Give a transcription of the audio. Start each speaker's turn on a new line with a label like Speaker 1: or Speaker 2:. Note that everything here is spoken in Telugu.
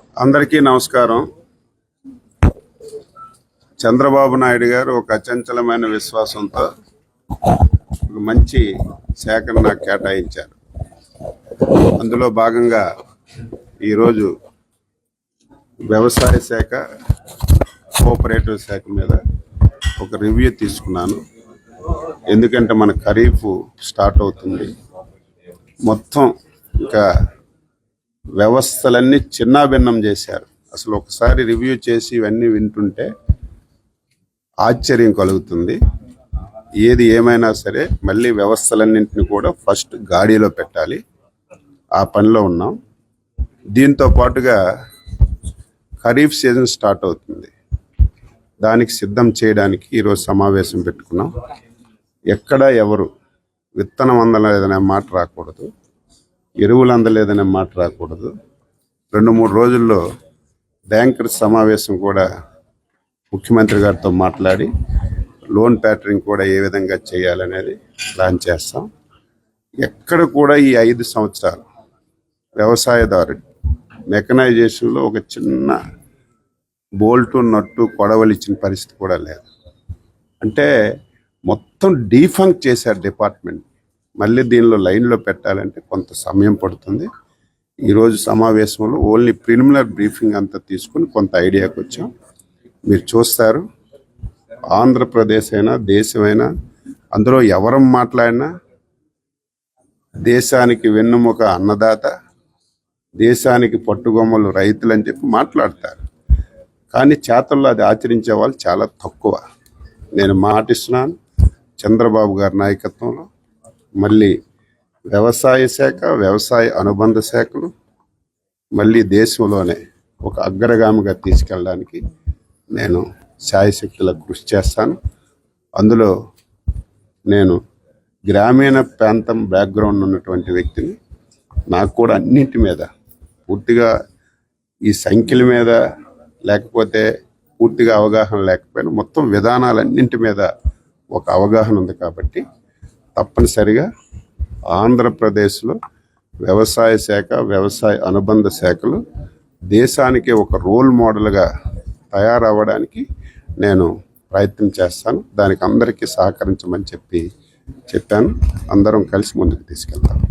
Speaker 1: అందరికీ నమస్కారం. చంద్రబాబు నాయుడు గారు ఒక అచంచలమైన విశ్వాసంతో ఒక మంచి శాఖను నాకు కేటాయించారు. అందులో భాగంగా ఈరోజు వ్యవసాయ శాఖ కోఆపరేటివ్ శాఖ మీద ఒక రివ్యూ తీసుకున్నాను. ఎందుకంటే మన ఖరీఫ్ స్టార్ట్ అవుతుంది. మొత్తం ఇంకా వ్యవస్థలన్నీ చిన్నాభిన్నం చేశారు. అసలు ఒకసారి రివ్యూ చేసి ఇవన్నీ వింటుంటే ఆశ్చర్యం కలుగుతుంది. ఏది ఏమైనా సరే మళ్ళీ వ్యవస్థలన్నింటినీ కూడా ఫస్ట్ గాడిలో పెట్టాలి. ఆ పనిలో ఉన్నాం. దీంతో పాటుగా ఖరీఫ్ సీజన్ స్టార్ట్ అవుతుంది. దానికి సిద్ధం చేయడానికి ఈరోజు సమావేశం పెట్టుకున్నాం. ఎక్కడ ఎవరు విత్తనం అందలేదనే మాట రాకూడదు. ఎరువులు అందలేదనే మాట రాకూడదు. రెండు మూడు రోజుల్లో బ్యాంకర్స్ సమావేశం కూడా ముఖ్యమంత్రి గారితో మాట్లాడి లోన్ ప్యాటరింగ్ కూడా ఏ విధంగా చేయాలనేది ప్లాన్ చేస్తాం. ఎక్కడ కూడా ఈ ఐదు సంవత్సరాలు వ్యవసాయదారుడు మెకనైజేషన్లో ఒక చిన్న బోల్టు నట్టు కొడవలు ఇచ్చిన పరిస్థితి కూడా లేదు. అంటే మొత్తం డీఫంక్ చేశారు డిపార్ట్మెంట్. మళ్ళీ దీనిలో లైన్లో పెట్టాలంటే కొంత సమయం పడుతుంది. ఈరోజు సమావేశంలో ఓన్లీ ప్రిలిమినర్ బ్రీఫింగ్ అంతా తీసుకుని కొంత ఐడియాకి వచ్చాం. మీరు చూస్తారు ఆంధ్రప్రదేశ్ అయినా దేశమైనా అందులో ఎవరం మాట్లాడినా దేశానికి వెన్నుముక అన్నదాత దేశానికి పట్టుగొమ్మలు రైతులు అని చెప్పి మాట్లాడతారు. కానీ చేతల్లో అది ఆచరించే వాళ్ళు చాలా తక్కువ. నేను మాటిస్తున్నాను చంద్రబాబు గారి నాయకత్వంలో మళ్ళీ వ్యవసాయ శాఖ వ్యవసాయ అనుబంధ శాఖలు మళ్ళీ దేశంలోనే ఒక అగ్రగామిగా తీసుకెళ్ళడానికి నేను శాయశక్తుల కృషి చేస్తాను. అందులో నేను గ్రామీణ ప్రాంతం బ్యాక్గ్రౌండ్ ఉన్నటువంటి వ్యక్తిని నాకు కూడా అన్నింటి మీద పూర్తిగా ఈ సంఖ్యల మీద లేకపోతే పూర్తిగా అవగాహన లేకపోయినా మొత్తం విధానాలన్నింటి మీద ఒక అవగాహన ఉంది కాబట్టి తప్పనిసరిగా ఆంధ్రప్రదేశ్లో వ్యవసాయ శాఖ వ్యవసాయ అనుబంధ శాఖలు దేశానికి ఒక రోల్ మోడల్గా తయారవ్వడానికి నేను ప్రయత్నం చేస్తాను. దానికి అందరికీ సహకరించమని చెప్పి చెప్పాను. అందరం కలిసి ముందుకు తీసుకెళ్తాం.